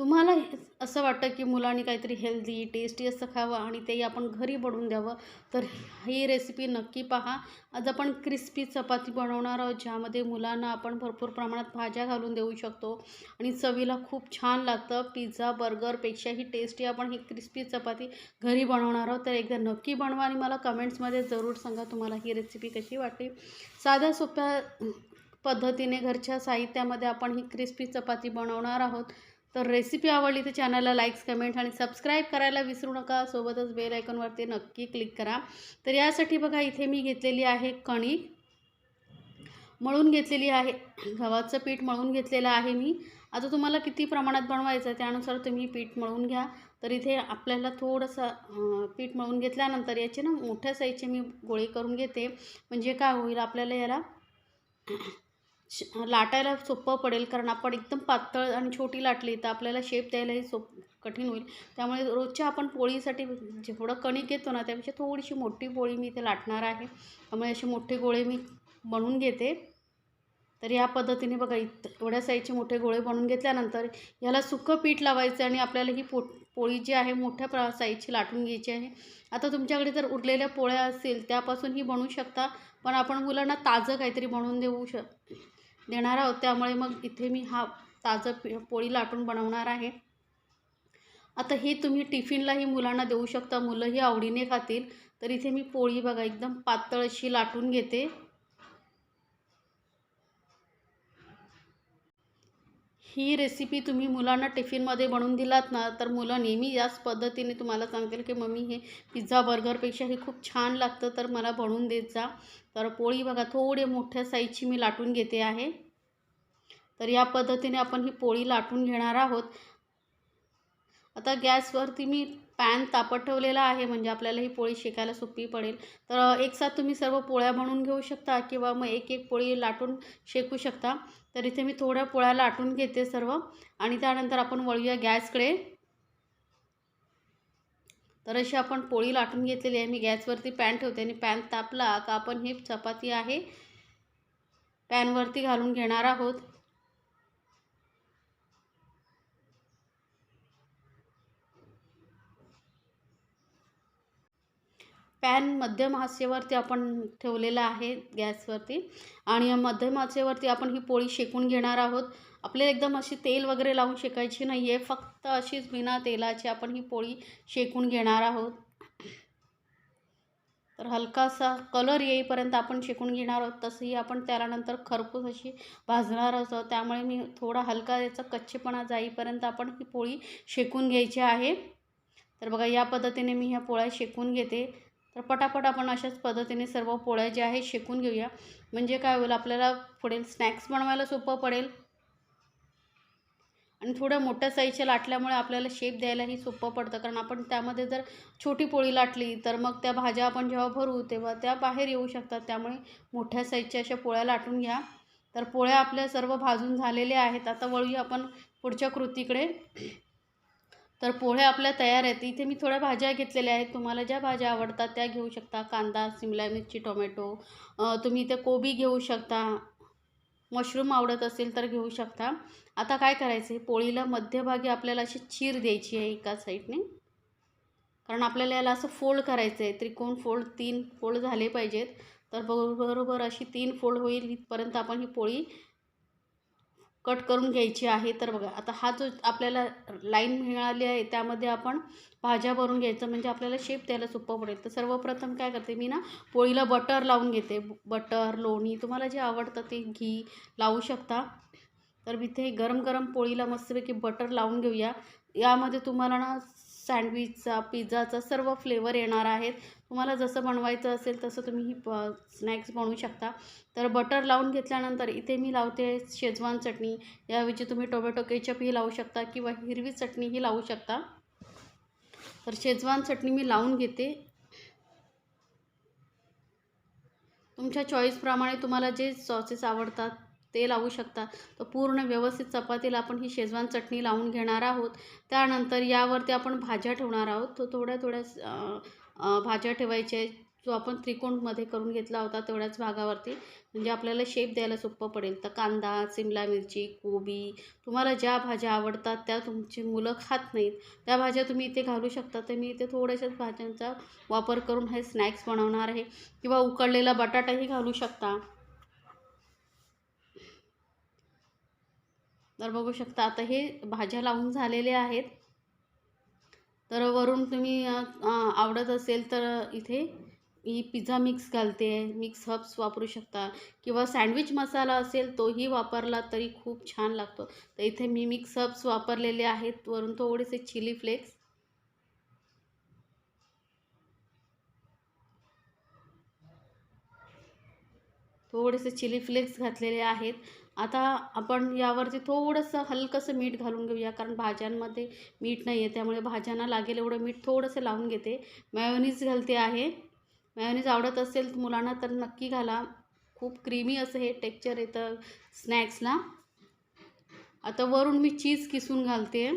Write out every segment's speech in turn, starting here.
तुम्हाला हे- असं वाटतं की मुलांनी काहीतरी हेल्दी टेस्टी असं खावं आणि तेही आपण घरी बनवून द्यावं? तर ही रेसिपी नक्की पहा. आज आपण क्रिस्पी चपाती बनवणार आहोत ज्यामध्ये मुलांना आपण भरपूर प्रमाणात भाज्या घालून देऊ शकतो. आणि चवीला खूप छान लागतं. पिझ्झा बर्गरपेक्षाही टेस्टी आपण ही क्रिस्पी चपाती घरी बनवणार आहोत. तर एकदा नक्की बनवा आणि मला कमेंट्समध्ये जरूर सांगा तुम्हाला ही रेसिपी कशी वाटली. साध्या सोप्या पद्धतीने घरच्या साहित्यामध्ये आपण ही क्रिस्पी चपाती बनवणार आहोत. तर रेसिपी आवडली तर चॅनलला लाईक्स कमेंट आणि सबस्क्राईब करायला विसरू नका. सोबतच बेल आयकॉनवरती नक्की क्लिक करा. तर यासाठी बघा इथे मी घेतलेली आहे कणिक मळून घेतलेली आहे. गव्हाचं पीठ मळून घेतलेलं आहे मी. आता तुम्हाला किती प्रमाणात बनवायचं आहे त्यानुसार तुम्ही पीठ मळून घ्या. तर इथे आपल्याला थोडंसं पीठ मळून घेतल्यानंतर याचे ना मोठ्या साईजचे मी गोळे करून घेते. म्हणजे काय होईल आपल्याला याला लाटायला सोपं पडेल कारण आपण एकदम पातळ आणि छोटी लाटली तर आपल्याला शेप द्यायलाही सोप कठीण होईल. त्यामुळे रोजच्या आपण पोळीसाठी जेवढं कणिक घेतो ना त्यापेक्षा थोडीशी मोठी पोळी मी इथे लाटणार आहे. त्यामुळे असे मोठे गोळे मी बनवून घेते. तर या पद्धतीने बघा इत एवढ्या साईजचे मोठे गोळे बनवून घेतल्यानंतर याला सुकं पीठ लावायचं आणि आपल्याला ही पो पोळी जी आहे मोठ्या प्र साईजची लाटून घ्यायची आहे. आता तुमच्याकडे जर उरलेल्या पोळ्या असतील त्यापासून ही बनवू शकता. पण आपण मुलांना ताजं काहीतरी बनवून देऊ श देणार आहोत. त्यामुळे मग इथे मी हा ताजं पोळी लाटून बनवणार आहे. आता हे तुम्ही टिफिनलाही मुलांना देऊ शकता. मुलंही आवडीने खातील. तर इथे मी पोळी बघा एकदम पातळ अशी लाटून घेते. ही रेसिपी तुम्ही मुलांना टिफिनमध्ये बनवून दिलात ना तर मुलं नेहमी याच पद्धतीने तुम्हाला सांगतील की मम्मी हे पिझ्झा बर्गरपेक्षा हे खूप छान लागतं तर मला बनवून देत जा. तर पोळी बघा थोडे मोठ्या साईजची मी लाटून घेते आहे. तर या पद्धतीने आपण ही पोळी लाटून घेणार आहोत. आता गॅसवरती मी पॅन तापत ठेवलेला आहे म्हणजे आपल्याला ही पोळी शेकायला सोपी पडेल. तर एकसाथ तुम्ही सर्व पोळ्या बनवून घेऊ शकता किंवा मग एक एक पोळी लाटून शेकू शकता. तर इथे मी थोड्या पोळ्या लाटून घेते सर्व आणि त्यानंतर आपण वळूया गॅसकडे. तर अशी आपण पोळी लाटून घेतलेली आहे. मी गॅसवरती पॅन ठेवते आणि पॅन तापला का आपण ही चपाती आहे पॅनवरती घालून घेणार आहोत. पॅन मध्यम आचेवरती आपण ठेवलेला आहे गॅसवरती. आणि मध्यम आचेवरती आपण ही पोळी शेकून घेणार आहोत. आपल्याला एकदम अशी तेल वगैरे लावून शेकायची नाही आहे फक्त अशीच बिना तेलाची आपण ही पोळी शेकून घेणार आहोत. तर हलकासा कलर येईपर्यंत आपण शेकून घेणार आहोत. तसंही आपण त्याला नंतर खरपूस अशी भाजणार असतो त्यामुळे मी थोडा हलका याचा कच्चेपणा जाईपर्यंत आपण ही पोळी शेकून घ्यायची आहे. तर बघा या पद्धतीने मी ह्या पोळ्या शेकून घेते. तर पटापट आपण अशाच पद्धतीने सर्व पोळ्या ज्या आहेत शेकून घेऊया. म्हणजे काय होईल आपल्याला पुढे स्नॅक्स बनवायला सोपं पडेल. आणि थोड्या मोठ्या साईजच्या लाटल्यामुळे आपल्याला शेप द्यायलाही सोपं पडतं. कारण आपण त्यामध्ये जर छोटी पोळी लाटली तर मग त्या भाज्या आपण जेव्हा भरू तेव्हा त्या बाहेर येऊ शकतात. त्यामुळे मोठ्या साईजच्या अशा पोळ्या लाटून घ्या. तर पोळ्या आपल्या सर्व भाजून झालेल्या आहेत. आता वळूया आपण पुढच्या कृतीकडे. तर पोळ्या आपल्या तयार आहेत. इथे मी थोड्या भाज्या घेतलेल्या आहेत. तुम्हाला ज्या भाज्या आवडतात त्या घेऊ शकता. कांदा शिमला मिरची टोमॅटो तुम्ही इथे कोबी घेऊ शकता. मशरूम आवडत असेल तर घेऊ शकता. आता काय करायचं आहे पोळीला मध्यभागी आपल्याला अशी चीर द्यायची आहे एका साईडने. कारण आपल्याला याला असं फोल्ड करायचं आहे त्रिकोण फोल्ड तीन फोल्ड झाले पाहिजेत. तर बरोबर अशी तीन फोल्ड होईल. इथपर्यंत आपण ही पोळी कट करून घ्यायची आहे तर बघा आता हा जो आपल्याला लाईन मिळाली आहे त्यामध्ये आपण भाज्या भरून घ्यायचं म्हणजे आपल्याला शेप द्यायला सोपं पडेल. तर सर्वप्रथम काय करते मी ना पोळीला बटर लावून घेते. बटर लोणी तुम्हाला जे आवडतं ते घी लावू शकता. तर मी इथे गरम गरम पोळीला मस्तपैकी बटर लावून घेऊया. यामध्ये तुम्हाला ना सँडविचचा पिझ्झाचा सर्व फ्लेवर येणार आहेत. तुम्हाला जसं बनवायचं असेल तसं तुम्ही ही प स्नॅक्स बनवू शकता. तर बटर लावून घेतल्यानंतर इथे मी लावते शेजवान चटणी. याऐवजी तुम्ही टोमॅटो केचपही लावू शकता किंवा हिरवी चटणीही लावू शकता. तर शेजवान चटणी मी लावून घेते. तुमच्या चॉईसप्रमाणे तुम्हाला जे सॉसेस आवडतात ते लावू शकता. तर पूर्ण व्यवस्थित चपातीला आपण ही शेजवान चटणी लावून घेणार आहोत. त्यानंतर यावरती आपण भाज्या ठेवणार आहोत. तो थोड्या थोड्या भाज्या ठेवायच्या आहेत. जो आपण त्रिकोणमध्ये करून घेतला होता तेवढ्याच भागावरती. म्हणजे आपल्याला शेप द्यायला सोपं पडेल. तर कांदा सिमला मिरची कोबी तुम्हाला ज्या भाज्या आवडतात त्या तुमची मुलं खात नाहीत. त्या भाज्या तुम्ही इथे घालू शकता. तर मी इथे थोड्याशाच भाज्यांचा वापर करून हे स्नॅक्स बनवणार आहे. किंवा उकडलेला बटाटाही घालू शकता. तर बघू शकता आता हे भाज्या लावून झालेले आहेत. तर वरून तुम्ही आवडत असेल तर इथे ही पिझ्झा मिक्स घालते आहे मिक्स हब्स वापरू शकता. किंवा सँडविच मसाला असेल तोही वापरला तरी खूप छान लागतो. तर इथे मी मिक्स हब्स वापरलेले आहेत. वरून थोडेसे चिली फ्लेक्स. थोडेसे चिली फ्लेक्स घातलेले आहेत. आता आपण यावरती थोडंसं हलकंसं मीठ घालून घेऊया कारण भाज्यांमध्ये मीठ नाही आहे त्यामुळे भाज्यांना लागेल एवढं मीठ थोडंसं लावून घेते. मॅयोनीज घालते आहे. मॅयोनीज आवडत असेल मुलांना तर नक्की घाला. खूप क्रीमी असं हे टेक्चर येतं स्नॅक्सला. आता वरून मी चीज किसून घालते.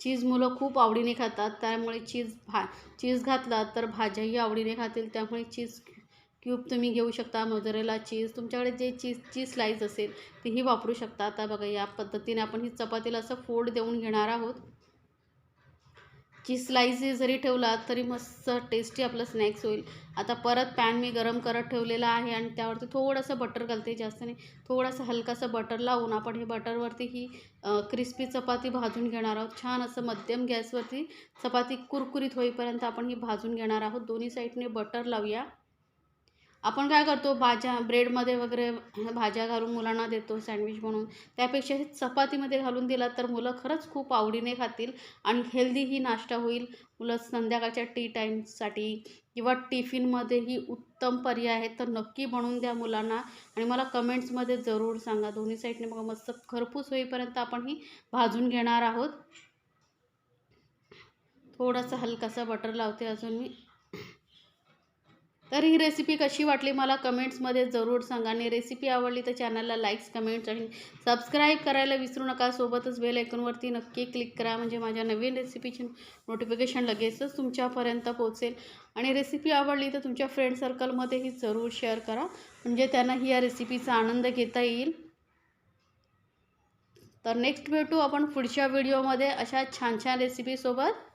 चीज मुलं खूप आवडीने खातात त्यामुळे चीज भा चीज घातला तर भाज्याही आवडीने खातील त्यामुळे चीज क्यूब तुम्ही घेऊ शकता मोझरेला चीज तुमच्याकडे जे चीजची स्लाईस असेल तीही वापरू शकता. आता बघा या पद्धतीने आपण ही चपातीला असं फोड देऊन घेणार आहोत. चीज स्लाईस जरी ठेवला तरी मस्त टेस्टी आपलं स्नॅक्स होईल. आता परत पॅन मी गरम करत ठेवलेला आहे आणि त्यावरती थोडंसं बटर घालते जास्त नाही. थोडंसं हलकासं बटर लावून आपण हे बटरवरती ही क्रिस्पी चपाती भाजून घेणार आहोत. छान असं मध्यम गॅसवरती चपाती कुरकुरीत होईपर्यंत आपण ही भाजून घेणार आहोत. दोन्ही साईडने बटर लावूया. आपण काय करतो भाज्या ब्रेडमध्ये वगैरे भाज्या घालून मुलांना देतो सँडविच म्हणून त्यापेक्षा हे चपातीमध्ये घालून दिला तर मुलं खरंच खूप आवडीने खातील आणि हेल्दीही नाश्ता होईल. मुलं संध्याकाळच्या टी टाईमसाठी किंवा टिफिनमध्येही उत्तम पर्याय आहे तर नक्की बनवून द्या मुलांना आणि मला कमेंट्समध्ये जरूर सांगा. दोन्ही साईडने बघा मस्त खरपूस होईपर्यंत आपण ही भाजून घेणार आहोत. थोडंसं हलकासा बटर लावते अजून मी. तर ही रेसिपी कशी वाटली मला कमेंट्समध्ये जरूर सांगा. आणि रेसिपी आवडली तर चॅनलला लाईक्स कमेंट्स आणि सबस्क्राईब करायला विसरू नका. सोबतच बेल ऐकूनवरती नक्की क्लिक करा. म्हणजे माझ्या नवीन रेसिपीची नोटिफिकेशन लगेचच तुमच्यापर्यंत पोहोचेल. आणि रेसिपी आवडली तर तुमच्या फ्रेंड सर्कलमध्येही जरूर शेअर करा. म्हणजे त्यांनाही या रेसिपीचा आनंद घेता येईल. तर नेक्स्ट भेटू आपण पुढच्या व्हिडिओमध्ये अशा छान छान रेसिपीसोबत